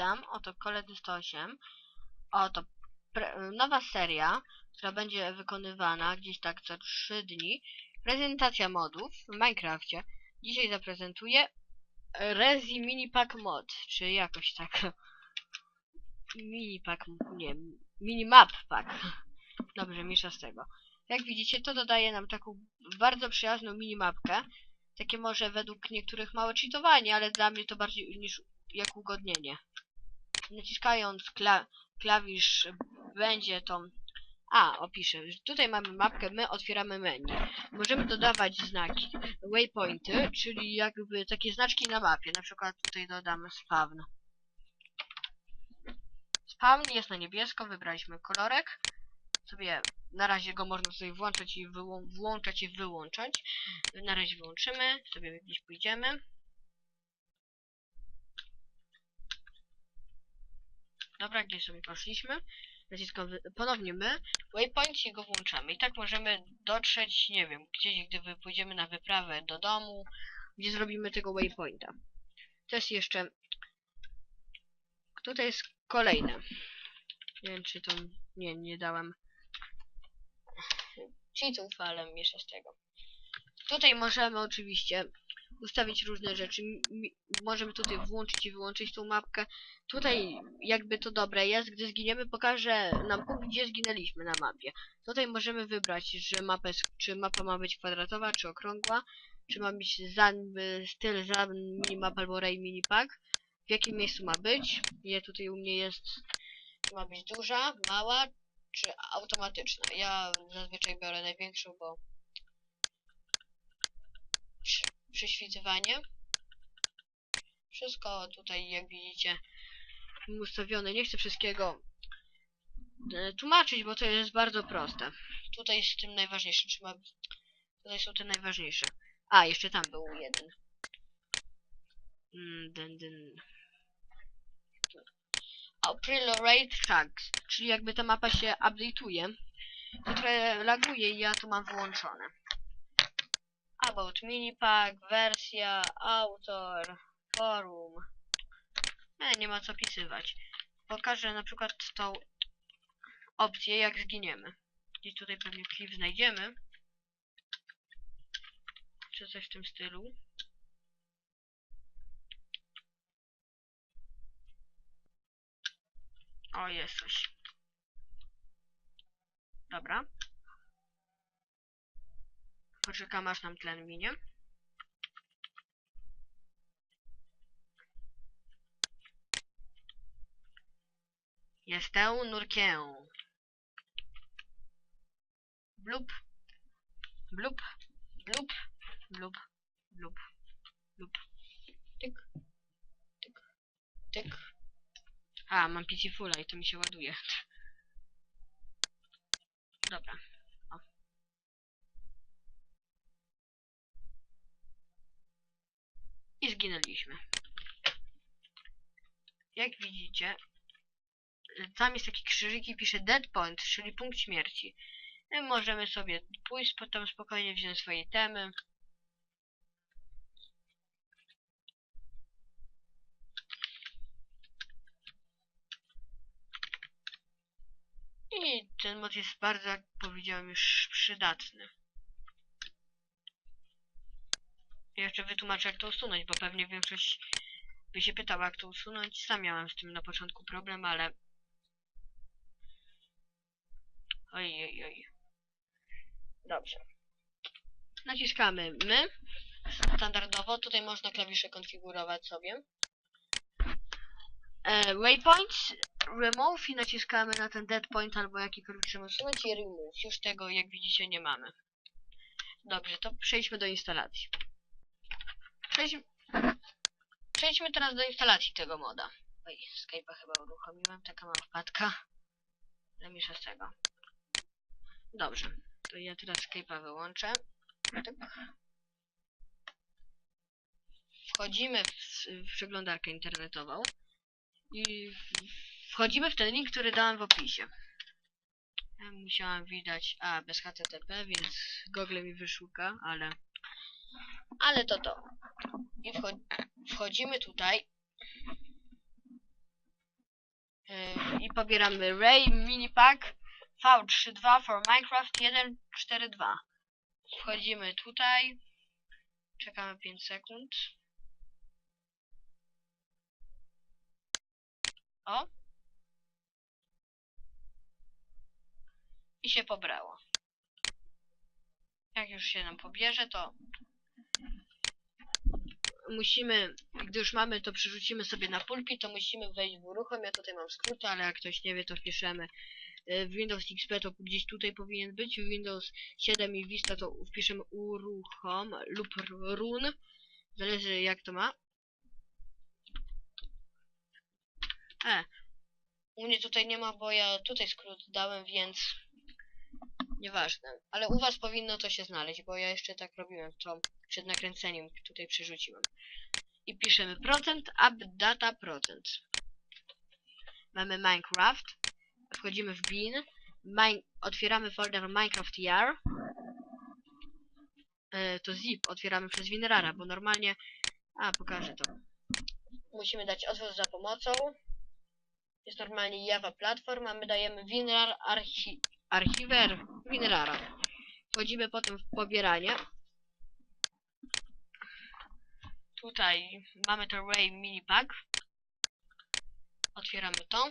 witam, oto Koledy 108. Oto nowa seria, która będzie wykonywana gdzieś tak co 3 dni. Prezentacja modów w Minecrafcie. Dzisiaj zaprezentuję Rezi Mini Pack Mod, czy jakoś tak. Mini Pack, nie, Mini Map Pack. Dobrze, miesza z tego. Jak widzicie, to dodaje nam taką bardzo przyjazną minimapkę. Takie może według niektórych małe cheatowanie, ale dla mnie to bardziej niż jak ugodnienie. Naciskając kla klawisz będzie to... A, opiszę. Tutaj mamy mapkę, my otwieramy menu. Możemy dodawać znaki, waypointy, czyli jakby takie znaczki na mapie. Na przykład tutaj dodam spawn. Spawn jest na niebiesko, wybraliśmy kolorek. Sobie na razie go można sobie włączać i wyłą włączać i wyłączać. Na razie wyłączymy, sobie gdzieś pójdziemy. Dobra, gdzieś sobie poszliśmy. Naciskamy ponownie my, waypoint i go włączamy. I tak możemy dotrzeć, nie wiem, gdzieś, gdy pójdziemy na wyprawę do domu, gdzie zrobimy tego waypointa. To jest jeszcze... Tutaj jest kolejne. Nie wiem, czy to... Nie, nie dałem cheatów, ale miesza z tego. Tutaj możemy oczywiście ustawić różne rzeczy. Mi- możemy tutaj włączyć i wyłączyć tą mapkę. Tutaj jakby to dobre jest, gdy zginiemy pokaże nam punkt, gdzie zginęliśmy na mapie. Tutaj możemy wybrać, że jest, czy mapa ma być kwadratowa, czy okrągła, czy ma być za, styl za minimap albo ray minipack, w jakim miejscu ma być. Je tutaj u mnie jest, ma być duża, mała, czy automatyczna. Ja zazwyczaj biorę największą, bo prześwitywanie. Wszystko tutaj, jak widzicie, ustawione. Nie chcę wszystkiego e, tłumaczyć, bo to jest bardzo proste. Tutaj jest tym najważniejsze. Trzeba... Tutaj są te najważniejsze. A, jeszcze tam był jeden. Mm, dyn, dyn. April Rate Tracks, czyli jakby ta mapa się update'uje. To trochę laguje i ja to mam wyłączone. About Minipack, wersja, autor, forum. E, nie ma co pisywać. Pokażę na przykład tą opcję, jak zginiemy. Gdzieś tutaj pewnie klip znajdziemy. Czy coś w tym stylu. O, jest coś. Dobra. Poczekam aż nam tlen minie. Jestem nurkiem. Blup. Blup. Blup. Blup. Blup. Blup. Tyk. Tyk. Tyk. A, mam Pitifula i to mi się ładuje. Dobra. I zginęliśmy. Jak widzicie, tam jest taki krzyżyk i pisze dead point, czyli punkt śmierci. My możemy sobie pójść potem spokojnie wziąć swoje temy. I ten mod jest bardzo, jak powiedziałem, już przydatny. Jeszcze wytłumaczę, jak to usunąć, bo pewnie większość by się pytała, jak to usunąć. Sam miałem z tym na początku problem, ale... Oj, oj, oj. Dobrze. Naciskamy my. Standardowo. Tutaj można klawisze konfigurować sobie. E, waypoints, remove i naciskamy na ten dead point albo jakikolwiek chcemy usunąć i remove. Już tego, jak widzicie, nie mamy. Dobrze, to przejdźmy do instalacji. Przejdźmy, przejdźmy teraz do instalacji tego moda. Oj, Skype'a chyba uruchomiłem, taka mała wpadka. Zamiesza z tego. Dobrze, to ja teraz Skype'a wyłączę. Tak. Wchodzimy w, w przeglądarkę internetową i wchodzimy w ten link, który dałem w opisie. Ja musiałam widać, a bez HTTP, więc Google mi wyszuka, ale ale to to. I wcho wchodzimy tutaj Yy, I pobieramy Ray Minipack V32 for Minecraft 1.4.2. Wchodzimy tutaj. Czekamy 5 sekund. O. I się pobrało. Jak już się nam pobierze, to musimy, gdy już mamy to przerzucimy sobie na pulpit, to musimy wejść w uruchom. Ja tutaj mam skróty, ale jak ktoś nie wie, to wpiszemy y, w Windows XP to gdzieś tutaj powinien być, w Windows 7 i Vista to wpiszemy uruchom lub run. Zależy jak to ma. E. U mnie tutaj nie ma, bo ja tutaj skrót dałem, więc nieważne. Ale u was powinno to się znaleźć, bo ja jeszcze tak robiłem, to przed nakręceniem tutaj przerzuciłem. I piszemy procent, data procent. Mamy Minecraft. Wchodzimy w bin. Min otwieramy folder Minecraft YAR. E, to zip otwieramy przez WinRara, bo normalnie... A, pokażę to. Musimy dać otwórz za pomocą. Jest normalnie Java Platform, a my dajemy WinRAR archi archiwer WinRara. Wchodzimy potem w pobieranie. Tutaj mamy to Ray Mini Pack. Otwieramy to.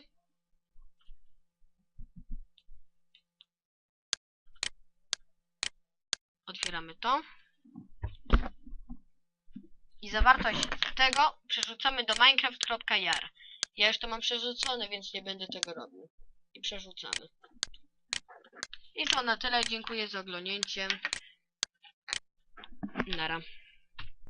Otwieramy to. I zawartość tego przerzucamy do minecraft.jar. Ja już to mam przerzucone, więc nie będę tego robił. I przerzucamy. I to na tyle. Dziękuję za oglądnięcie. Nara.